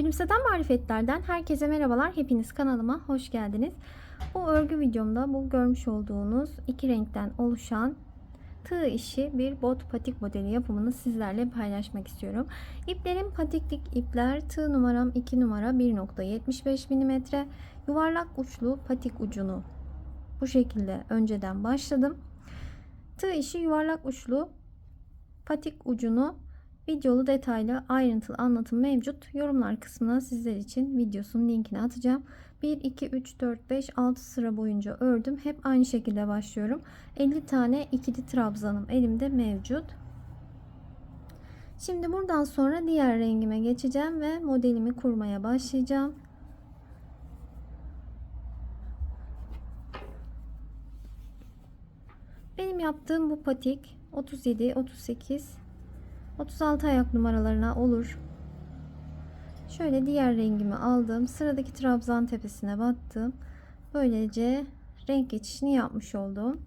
Gülümseten marifetlerden herkese merhabalar. Hepiniz kanalıma hoş geldiniz. Bu örgü videomda bu görmüş olduğunuz iki renkten oluşan tığ işi bir bot patik modeli yapımını sizlerle paylaşmak istiyorum. İplerim patiklik ipler. Tığ numaram 2 numara 1.75 mm. Yuvarlak uçlu patik ucunu bu şekilde önceden başladım. Tığ işi yuvarlak uçlu patik ucunu videolu detaylı ayrıntılı anlatım mevcut. Yorumlar kısmına sizler için videosunun linkini atacağım. 1, 2, 3, 4, 5, 6 sıra boyunca ördüm. Hep aynı şekilde başlıyorum. 50 tane ikili trabzanım elimde mevcut. Şimdi buradan sonra diğer rengime geçeceğim ve modelimi kurmaya başlayacağım. Benim yaptığım bu patik 37, 38, 36 ayak numaralarına olur. Şöyle diğer rengimi aldım. Sıradaki trabzan tepesine battım. Böylece renk geçişini yapmış oldum.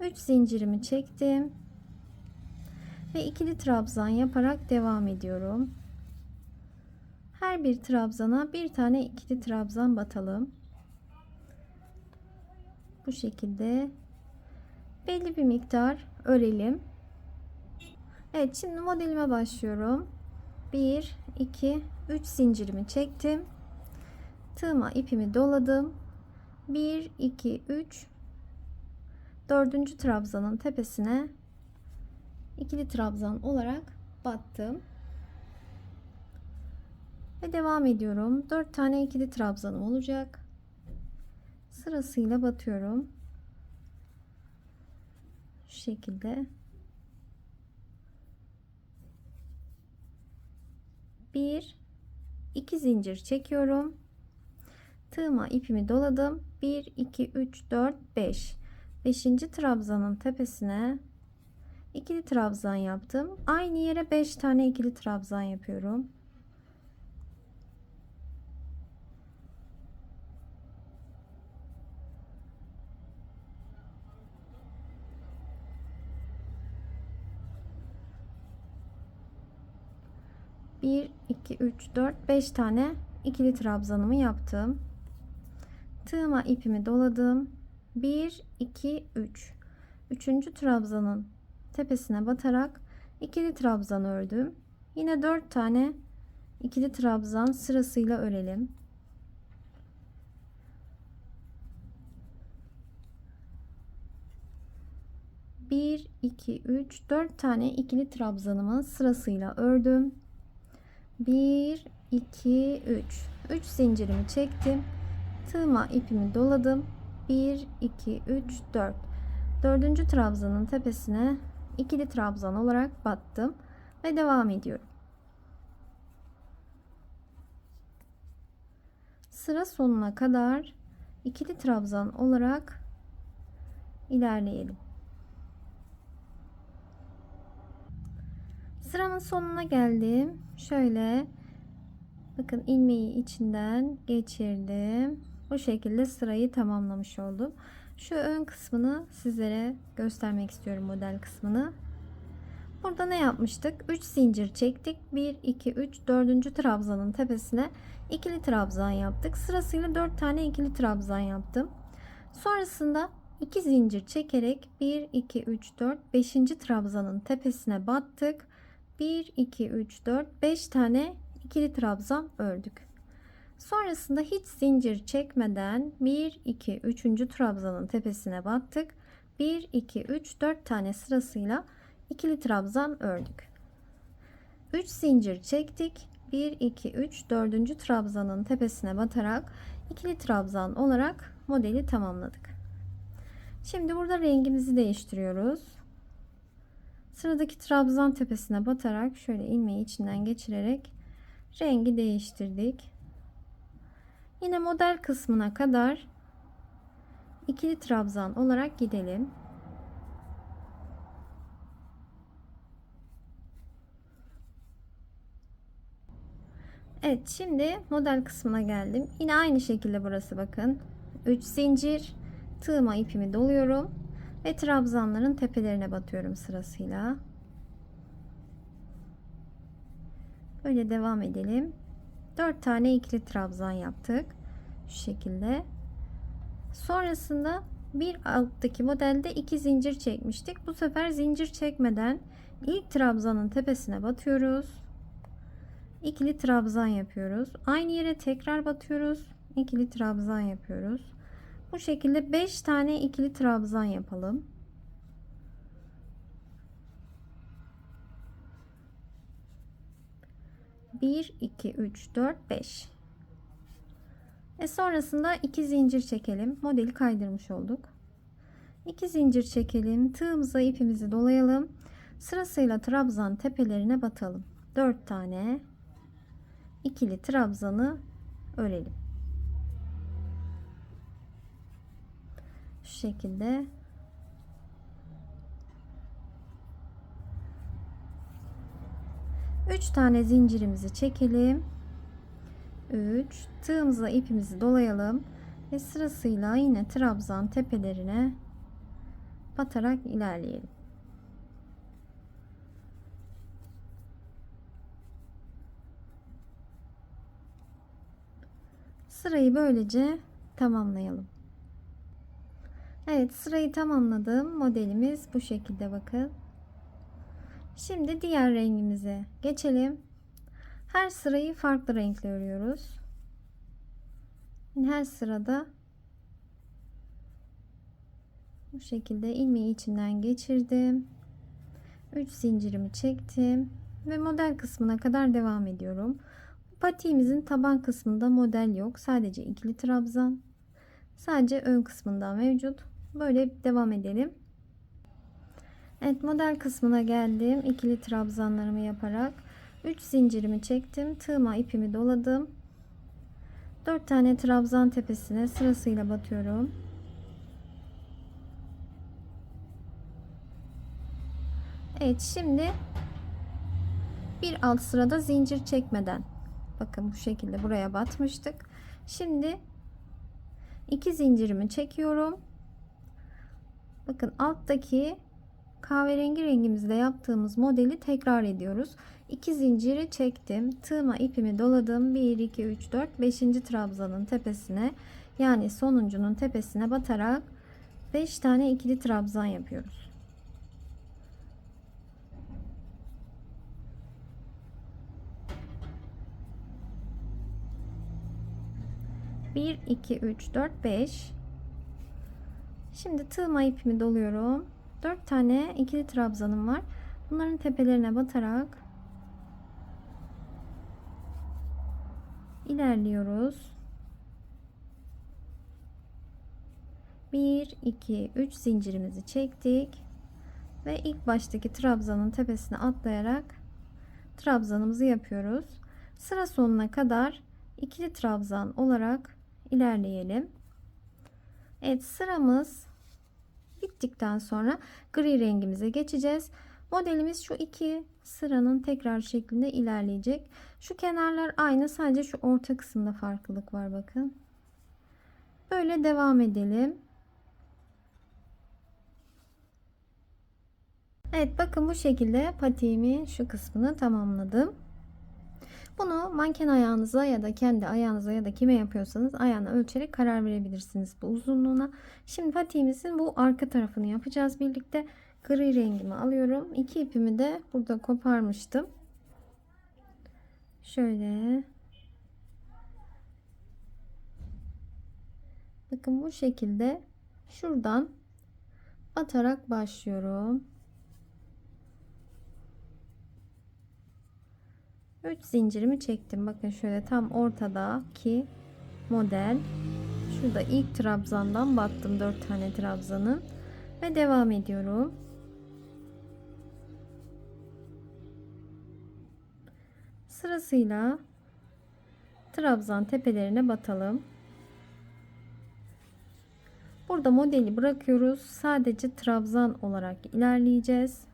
3 zincirimi çektim. Ve ikili trabzan yaparak devam ediyorum. Her bir trabzana bir tane ikili trabzan batalım. Bu şekilde belli bir miktar örelim. Evet şimdi modelime başlıyorum. 1 2 3 zincirimi çektim. Tığıma ipimi doladım. 1 2 3 dördüncü trabzanın tepesine ikili trabzan olarak battım. Ve devam ediyorum. 4 tane ikili trabzanım olacak. Sırasıyla batıyorum. Şekilde. Bir, iki zincir çekiyorum. Tığıma ipimi doladım. 1 2 3 4 5. 5. trabzanın tepesine ikili trabzan yaptım. Aynı yere 5 tane ikili trabzan yapıyorum. Bir, iki, üç, dört, beş tane ikili trabzanımı yaptım. Tığıma ipimi doladım. 1 2 3. Üçüncü trabzanın tepesine batarak ikili trabzan ördüm. Yine 4 tane ikili trabzan sırasıyla örelim. Bir, iki, üç, dört tane ikili trabzanımı sırasıyla ördüm. 1 2 3 3 zincirimi çektim. Tığıma ipimi doladım. 1 2 3 4 dördüncü trabzanın tepesine ikili trabzan olarak battım ve devam ediyorum. Sıra sonuna kadar ikili trabzan olarak ilerleyelim Sıramın sonuna geldim. Şöyle bakın ilmeği içinden geçirdim. Bu şekilde sırayı tamamlamış oldum. Şu ön kısmını sizlere göstermek istiyorum model kısmını. Burada ne yapmıştık? 3 zincir çektik. 1 2 3 4. trabzanın tepesine ikili trabzan yaptık. Sırasıyla 4 tane ikili trabzan yaptım. Sonrasında 2 zincir çekerek 1 2 3 4 5. trabzanın tepesine battık. 1 2 3 4 5 tane ikili trabzan ördük. Sonrasında hiç zincir çekmeden 1 2 3. trabzanın tepesine battık. 1 2 3 4 tane sırasıyla ikili trabzan ördük. 3 zincir çektik. 1 2 3 4. trabzanın tepesine batarak ikili trabzan olarak modeli tamamladık. Şimdi burada rengimizi değiştiriyoruz. Sıradaki trabzan tepesine batarak şöyle ilmeği içinden geçirerek rengi değiştirdik. Yine model kısmına kadar ikili trabzan olarak gidelim. Evet şimdi model kısmına geldim. Yine aynı şekilde burası bakın. 3 zincir tığıma ipimi doluyorum ve trabzanların tepelerine batıyorum sırasıyla. Böyle devam edelim. 4 tane ikili trabzan yaptık. Şu şekilde. Sonrasında bir alttaki modelde iki zincir çekmiştik. Bu sefer zincir çekmeden ilk trabzanın tepesine batıyoruz. İkili trabzan yapıyoruz. Aynı yere tekrar batıyoruz. İkili trabzan yapıyoruz. Bu şekilde 5 tane ikili trabzan yapalım. Bir, iki, üç, dört, beş. Ve sonrasında iki zincir çekelim. Modeli kaydırmış olduk. İki zincir çekelim. Tığımıza ipimizi dolayalım. Sırasıyla trabzan tepelerine batalım. Dört tane ikili trabzanı örelim. Şu şekilde Üç tane zincirimizi çekelim. 3 tığımıza ipimizi dolayalım ve sırasıyla yine trabzan tepelerine batarak ilerleyelim. Sırayı böylece tamamlayalım. Evet sırayı tamamladım. Modelimiz bu şekilde bakın. Şimdi diğer rengimize geçelim. Her sırayı farklı renkle örüyoruz. Her sırada bu şekilde ilmeği içinden geçirdim. 3 zincirimi çektim ve model kısmına kadar devam ediyorum. Patiğimizin taban kısmında model yok. Sadece ikili trabzan. Sadece ön kısmında mevcut. Böyle devam edelim. Evet model kısmına geldim. İkili trabzanlarımı yaparak 3 zincirimi çektim. Tığıma ipimi doladım. 4 tane trabzan tepesine sırasıyla batıyorum. Evet şimdi bir alt sırada zincir çekmeden bakın bu şekilde buraya batmıştık. Şimdi iki zincirimi çekiyorum. Bakın alttaki kahverengi rengimizde yaptığımız modeli tekrar ediyoruz. 2 zinciri çektim. Tığıma ipimi doladım. 1 2 3 4 5. trabzanın tepesine yani sonuncunun tepesine batarak 5 tane ikili trabzan yapıyoruz. Bir, iki, üç, dört, beş. Şimdi tığıma ipimi doluyorum. 4 tane ikili trabzanım var. Bunların tepelerine batarak ilerliyoruz. 1 2 3 zincirimizi çektik ve ilk baştaki trabzanın tepesine atlayarak trabzanımızı yapıyoruz. Sıra sonuna kadar ikili trabzan olarak ilerleyelim. Evet sıramız bittikten sonra gri rengimize geçeceğiz. Modelimiz şu iki sıranın tekrar şeklinde ilerleyecek. Şu kenarlar aynı sadece şu orta kısımda farklılık var bakın. Böyle devam edelim. Evet bakın bu şekilde patiğimin şu kısmını tamamladım. Bunu manken ayağınıza ya da kendi ayağınıza ya da kime yapıyorsanız ayağına ölçerek karar verebilirsiniz bu uzunluğuna. Şimdi patiğimizin bu arka tarafını yapacağız birlikte. Gri rengimi alıyorum. İki ipimi de burada koparmıştım. Şöyle. Bakın bu şekilde şuradan atarak başlıyorum. 3 zincirimi çektim. Bakın şöyle tam ortadaki model. Şurada ilk trabzandan battım 4 tane trabzanın ve devam ediyorum. Sırasıyla trabzan tepelerine batalım. Burada modeli bırakıyoruz. Sadece trabzan olarak ilerleyeceğiz.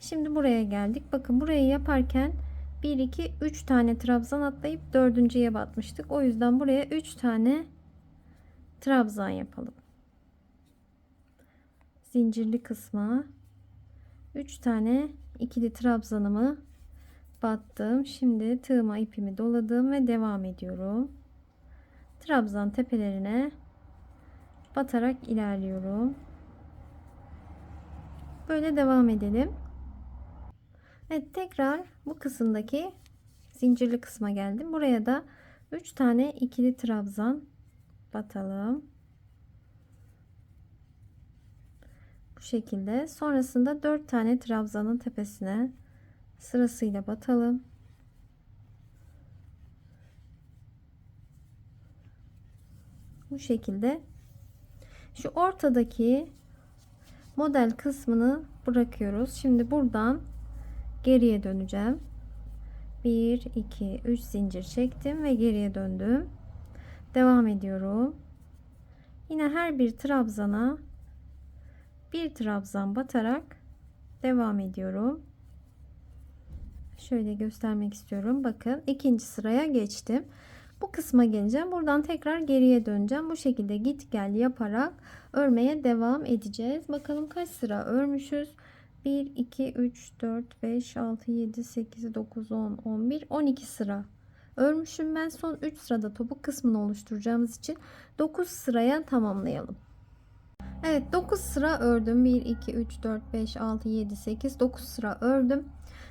Şimdi buraya geldik. Bakın burayı yaparken 1 2 3 tane trabzan atlayıp dördüncüye batmıştık. O yüzden buraya 3 tane trabzan yapalım. Zincirli kısma 3 tane ikili trabzanımı battım. Şimdi tığıma ipimi doladım ve devam ediyorum. Trabzan tepelerine batarak ilerliyorum. Böyle devam edelim. Evet tekrar bu kısımdaki zincirli kısma geldim. Buraya da 3 tane ikili trabzan batalım. Bu şekilde. Sonrasında 4 tane trabzanın tepesine sırasıyla batalım. Bu şekilde. Şu ortadaki model kısmını bırakıyoruz. Şimdi buradan geriye döneceğim. 1 2 3 zincir çektim ve geriye döndüm. Devam ediyorum. Yine her bir trabzana bir trabzan batarak devam ediyorum. Şöyle göstermek istiyorum. Bakın ikinci sıraya geçtim. Bu kısma geleceğim. Buradan tekrar geriye döneceğim. Bu şekilde git gel yaparak örmeye devam edeceğiz. Bakalım kaç sıra örmüşüz. 1, 2, 3, 4, 5, 6, 7, 8, 9, 10, 11, 12 sıra örmüşüm. Ben son 3 sırada topuk kısmını oluşturacağımız için 9 sıraya tamamlayalım. Evet 9 sıra ördüm. 1, 2, 3, 4, 5, 6, 7, 8, 9 sıra ördüm.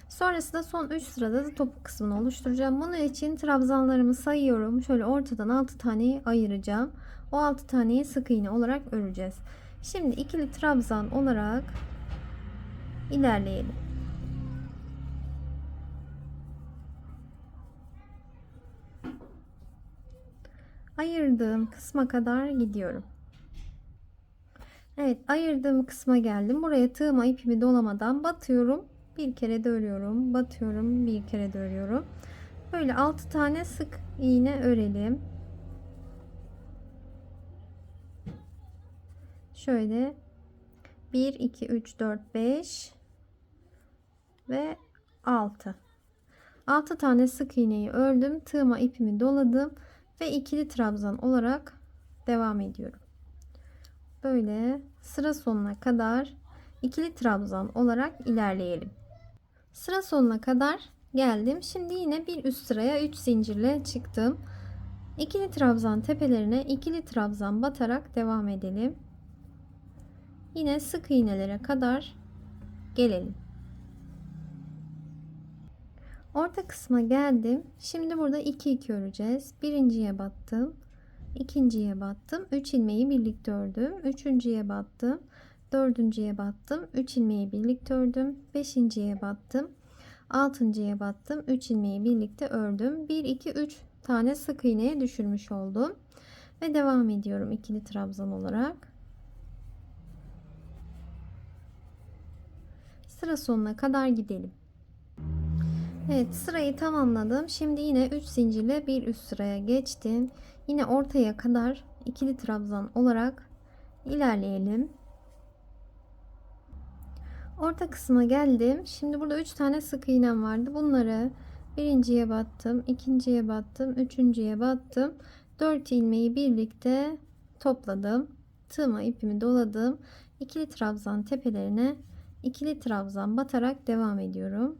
Sonrasında son 3 sırada da topuk kısmını oluşturacağım. Bunun için trabzanlarımı sayıyorum. Şöyle ortadan 6 taneyi ayıracağım. O 6 taneyi sık iğne olarak öreceğiz. Şimdi ikili trabzan olarak ilerleyelim. Ayırdığım kısma kadar gidiyorum. Evet ayırdığım kısma geldim. Buraya tığıma ipimi dolamadan batıyorum. Bir kere de örüyorum. Batıyorum. Bir kere de örüyorum. Böyle 6 tane sık iğne örelim. Şöyle 1 2 3 4 5 ve 6. 6 tane sık iğneyi ördüm. Tığıma ipimi doladım ve ikili trabzan olarak devam ediyorum. Böyle sıra sonuna kadar ikili trabzan olarak ilerleyelim. Sıra sonuna kadar geldim. Şimdi yine bir üst sıraya 3 zincirle çıktım. İkili trabzan tepelerine ikili trabzan batarak devam edelim. Yine sık iğnelere kadar gelelim. Orta kısma geldim. Şimdi burada 2 2 öreceğiz. Birinciye battım. ikinciye battım. 3 ilmeği birlikte ördüm. Üçüncüye battım. Dördüncüye battım. 3 ilmeği birlikte ördüm. Beşinciye battım. Altıncıya battım. 3 ilmeği birlikte ördüm. 1 2 3 tane sık iğneye düşürmüş oldum. Ve devam ediyorum ikili trabzan olarak. Sıra sonuna kadar gidelim. Evet sırayı tamamladım. Şimdi yine 3 zincirle bir üst sıraya geçtim. Yine ortaya kadar ikili trabzan olarak ilerleyelim. Orta kısma geldim. Şimdi burada 3 tane sık iğnem vardı. Bunları birinciye battım, ikinciye battım, üçüncüye battım. 4 ilmeği birlikte topladım. Tığıma ipimi doladım. İkili trabzan tepelerine ikili trabzan batarak devam ediyorum.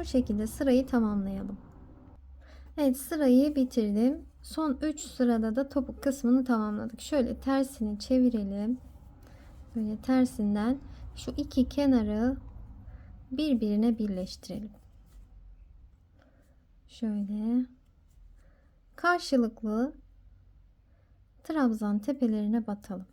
Bu şekilde sırayı tamamlayalım. Evet sırayı bitirdim. Son 3 sırada da topuk kısmını tamamladık. Şöyle tersini çevirelim. Böyle tersinden şu iki kenarı birbirine birleştirelim. Şöyle karşılıklı trabzan tepelerine batalım.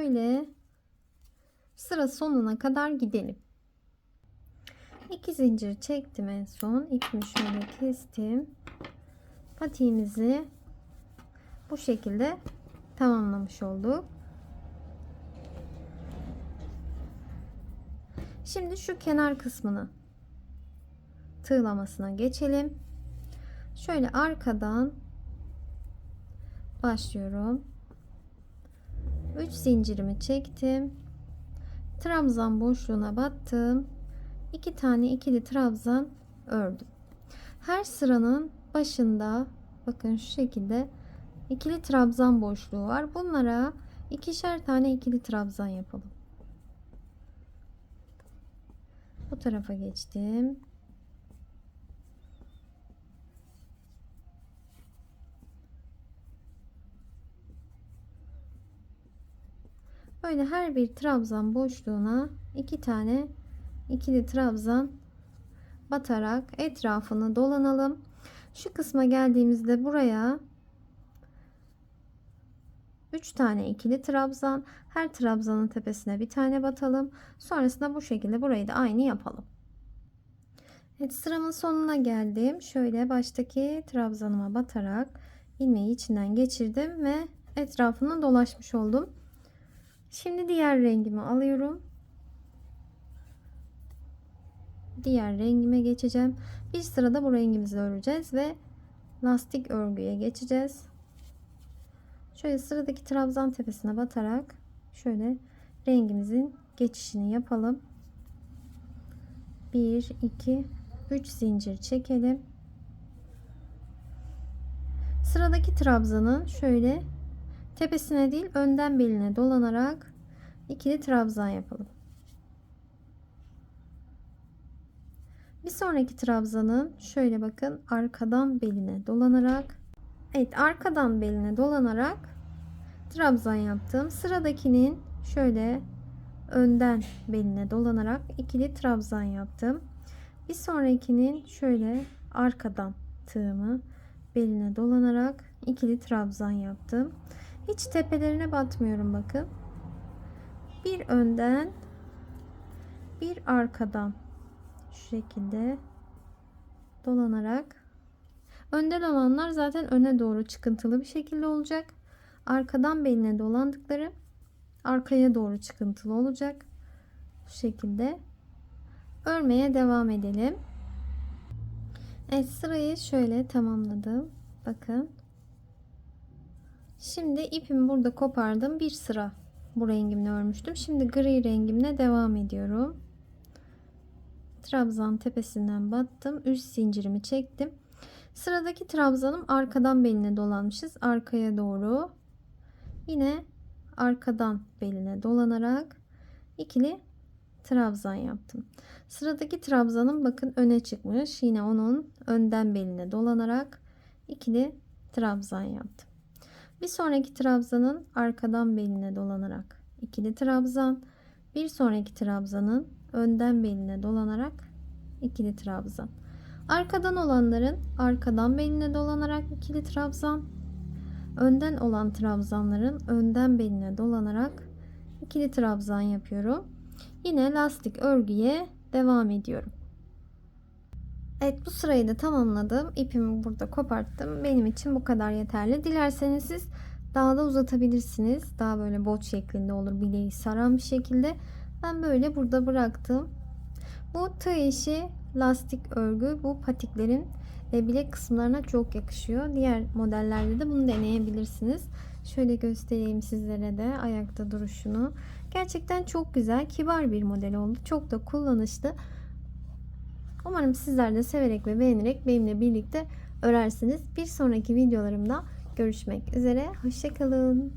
Böyle sıra sonuna kadar gidelim. İki zincir çektim en son. İpimi şöyle kestim. Patiğimizi bu şekilde tamamlamış olduk. Şimdi şu kenar kısmını tığlamasına geçelim. Şöyle arkadan başlıyorum. 3 zincirimi çektim. trabzan boşluğuna battım. İki tane ikili trabzan ördüm. Her sıranın başında bakın şu şekilde ikili trabzan boşluğu var. Bunlara ikişer tane ikili trabzan yapalım. Bu tarafa geçtim. Böyle her bir trabzan boşluğuna iki tane ikili trabzan batarak etrafını dolanalım. Şu kısma geldiğimizde buraya 3 tane ikili trabzan, her trabzanın tepesine bir tane batalım. Sonrasında bu şekilde burayı da aynı yapalım. Evet sıramın sonuna geldim. Şöyle baştaki trabzanıma batarak ilmeği içinden geçirdim ve etrafını dolaşmış oldum. Şimdi diğer rengimi alıyorum. Diğer rengime geçeceğim. Bir sırada bu rengimizi öreceğiz ve lastik örgüye geçeceğiz. Şöyle sıradaki trabzan tepesine batarak şöyle rengimizin geçişini yapalım. 1 2 3 zincir çekelim. Sıradaki trabzanın şöyle tepesine değil önden beline dolanarak ikili trabzan yapalım. Bir sonraki trabzanın şöyle bakın arkadan beline dolanarak Evet arkadan beline dolanarak trabzan yaptım. Sıradakinin şöyle önden beline dolanarak ikili trabzan yaptım. Bir sonrakinin şöyle arkadan tığımı beline dolanarak ikili trabzan yaptım. Hiç tepelerine batmıyorum bakın. Bir önden bir arkadan şu şekilde dolanarak önden olanlar zaten öne doğru çıkıntılı bir şekilde olacak. Arkadan beline dolandıkları arkaya doğru çıkıntılı olacak. Bu şekilde örmeye devam edelim. Evet sırayı şöyle tamamladım. Bakın. Şimdi ipimi burada kopardım. Bir sıra bu rengimle örmüştüm. Şimdi gri rengimle devam ediyorum. Trabzan tepesinden battım. Üst zincirimi çektim. Sıradaki trabzanım arkadan beline dolanmışız. Arkaya doğru. Yine arkadan beline dolanarak ikili trabzan yaptım. Sıradaki trabzanım bakın öne çıkmış. Yine onun önden beline dolanarak ikili trabzan yaptım. Bir sonraki trabzanın arkadan beline dolanarak ikili trabzan. Bir sonraki trabzanın önden beline dolanarak ikili trabzan. Arkadan olanların arkadan beline dolanarak ikili trabzan. Önden olan trabzanların önden beline dolanarak ikili trabzan yapıyorum. Yine lastik örgüye devam ediyorum. Evet bu sırayı da tamamladım. İpimi burada koparttım. Benim için bu kadar yeterli. Dilerseniz siz daha da uzatabilirsiniz. Daha böyle bot şeklinde olur. Bileği saran bir şekilde. Ben böyle burada bıraktım. Bu tığ işi lastik örgü bu patiklerin ve bilek kısımlarına çok yakışıyor. Diğer modellerde de bunu deneyebilirsiniz. Şöyle göstereyim sizlere de ayakta duruşunu. Gerçekten çok güzel, kibar bir model oldu. Çok da kullanışlı. Umarım sizler de severek ve beğenerek benimle birlikte örersiniz. Bir sonraki videolarımda görüşmek üzere. Hoşçakalın.